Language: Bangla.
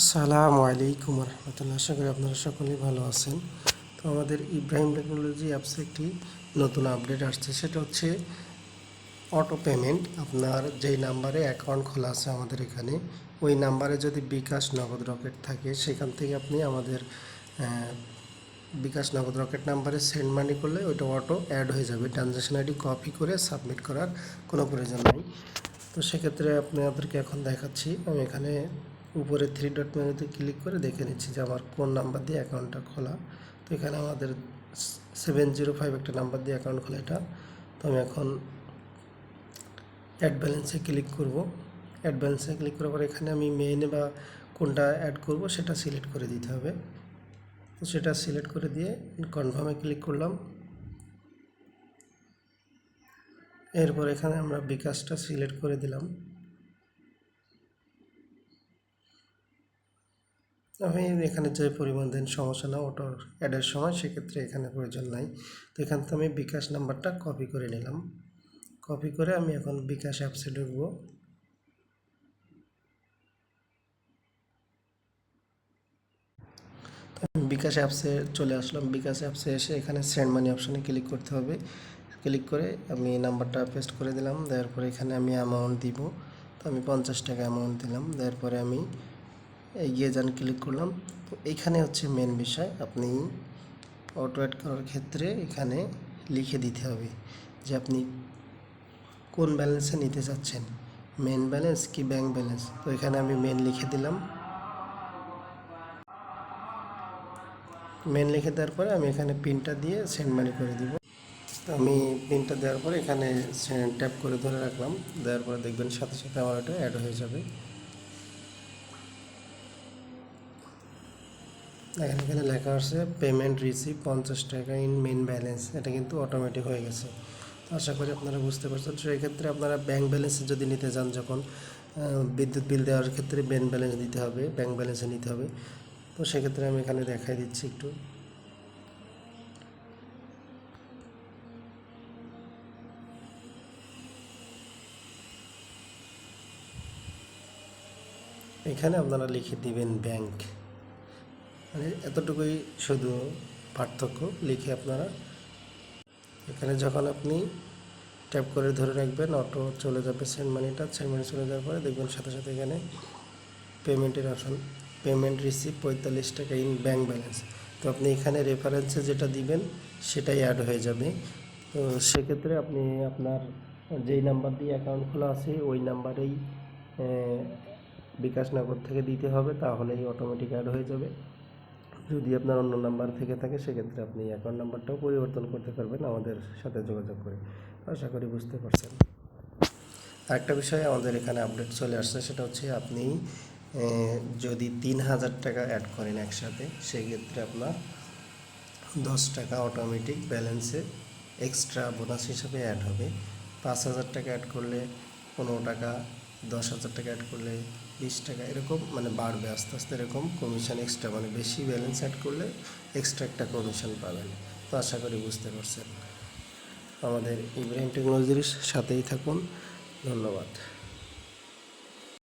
আসসালামু আলাইকুম রহমতুল্লাহ। আশা করি আপনারা সকলেই ভালো আছেন। তো আমাদের ইব্রাহিম টেকনোলজি অ্যাপসে একটি নতুন আপডেট আসছে। সেটা হচ্ছে অটো পেমেন্ট। আপনার যেই নাম্বারে অ্যাকাউন্ট খোলা আছে আমাদের এখানে, ওই নাম্বারে যদি বিকাশ নগদ রকেট থাকে, সেখান থেকে আপনি আমাদের বিকাশ নগদ রকেট নাম্বারে সেন্ড মানি করলে ওইটা অটো অ্যাড হয়ে যাবে। ট্রানজ্যাকশন আইডি কপি করে সাবমিট করার কোনো প্রয়োজন নেই। তো সেক্ষেত্রে আপনাদেরকে এখন দেখাচ্ছি। আমি এখানে উপরে থ্রি ডট মেনুতে ক্লিক করে দেখে নিচ্ছি যে আমার কোন নাম্বার দিয়ে অ্যাকাউন্টটা খোলা। তো এখানে আমাদের সেভেন জিরো ফাইভ একটা নাম্বার দিয়ে অ্যাকাউন্ট খোলা এটা। তো আমি এখন অ্যাড ব্যালেন্সে ক্লিক করব। অ্যাড ব্যালেন্সে ক্লিক করার পর এখানে আমি মেইনে বা কোনটা অ্যাড করব সেটা সিলেক্ট করে দিতে হবে। তো সেটা সিলেক্ট করে দিয়ে কনফার্মে ক্লিক করলাম। এরপর এখানে আমরা বিকাশটা সিলেক্ট করে দিলাম। আমি এখানে যে পরিমাণ দেন সমস্যা না ওটার অ্যাডের সময় সেক্ষেত্রে এখানে প্রয়োজন নাই। তো এখান থেকে আমি বিকাশ নাম্বারটা কপি করে নিলাম। কপি করে আমি এখন বিকাশ অ্যাপসে ঢুকবো। বিকাশ অ্যাপসে চলে আসলাম। বিকাশ অ্যাপসে এসে এখানে সেন্ড মানি অপশানে ক্লিক করতে হবে। ক্লিক করে আমি নাম্বারটা পেস্ট করে দিলাম। দেওয়ার পরে এখানে আমি অ্যামাউন্ট দিব। তো আমি পঞ্চাশ টাকা অ্যামাউন্ট দিলাম। দেওয়ার পরে আমি এগিয়ে যান ক্লিক করলাম। তো এইখানে হচ্ছে মেন বিষয়, আপনি অটো অ্যাড করার ক্ষেত্রে এখানে লিখে দিতে হবে যে আপনি কোন ব্যালেন্সে নিতে চাচ্ছেন। মেন ব্যালেন্স কি ব্যাংক ব্যালেন্স তো এখানে আমি মেন লিখে দিলাম। মেন লিখে দেওয়ার পরে আমি এখানে পিনটা দিয়ে সেন্ড মানি করে দিব। তো আমি পিনটা দেওয়ার পরে এখানে ট্যাপ করে ধরে রাখলাম। দেওয়ার পরে দেখবেন সাথে সাথে আমার ওটা অ্যাড হয়ে যাবে। দেখেন এখানে লেখা আছে পেমেন্ট রিসিভ পঞ্চাশ টাকা ইন মেন ব্যালেন্স এটা কিন্তু অটোমেটিক হয়ে গেছে। আশা করি আপনারা বুঝতে পারছেন। সেই ক্ষেত্রে আপনারা ব্যাংক ব্যালেন্সে যদি নিতে চান যখন বিদ্যুৎ বিল দেওয়ার ক্ষেত্রে ব্যাংক ব্যালেন্স দিতে হবে ব্যাংক ব্যালেন্সে নিতে হবে। তো সেক্ষেত্রে আমি এখানে দেখাই দিচ্ছি একটু। এখানে আপনারা লিখে দিবেন ব্যাংক মানে এতটুকুই শুধু পার্থক্য লিখে আপনারা। এখানে যখন আপনি ট্যাপ করে ধরে রাখবেন অটো চলে যাবে সেন্ড মানিটা সেন্ড মানি চলে যাওয়ার পরে দেখবেন সাথে সাথে এখানে পেমেন্টের অপশন পেমেন্ট রিসিভ পঁয়তাল্লিশ টাকা ইন ব্যাঙ্ক ব্যালেন্স তো আপনি এখানে রেফারেন্সে যেটা দিবেন সেটাই অ্যাড হয়ে যাবে। তো সেক্ষেত্রে আপনি আপনার যেই নাম্বার দিয়ে অ্যাকাউন্ট খোলা আছে ওই নাম্বারেই আহ, বিকাশ নগর থেকে দিতে হবে তাহলেই অটোমেটিক অ্যাড হয়ে যাবে। যদি আপনার অন্য নাম্বার থেকে থাকে, সেক্ষেত্রে আপনি অ্যাকাউন্ট নাম্বারটাও পরিবর্তন করতে পারবেন, আমাদের সাথে যোগাযোগ করে। আশা করি বুঝতে পারছেন। আরেকটা বিষয়, আমাদের এখানে আপডেট চলে আসছে, সেটা হচ্ছে আপনি যদি তিন হাজার টাকা অ্যাড করেন একসাথে, সেক্ষেত্রে আপনার দশ টাকা অটোমেটিক ব্যালেন্সে এক্সট্রা বোনাস হিসাবে অ্যাড হবে। পাঁচ হাজার টাকা অ্যাড করলে পনেরো টাকা, দশ হাজার টাকা অ্যাড করলে বিশ টাকা এরকম মানে বাড়বে আস্তে আস্তে এরকম কমিশন এক্সট্রা মানে বেশি ব্যালেন্স অ্যাড করলে এক্সট্রা একটা কমিশন পাবেন। তো আশা করি বুঝতে পারছেন। আমাদের ইব্রাহিম টেকনোলজির সাথেই থাকুন। ধন্যবাদ।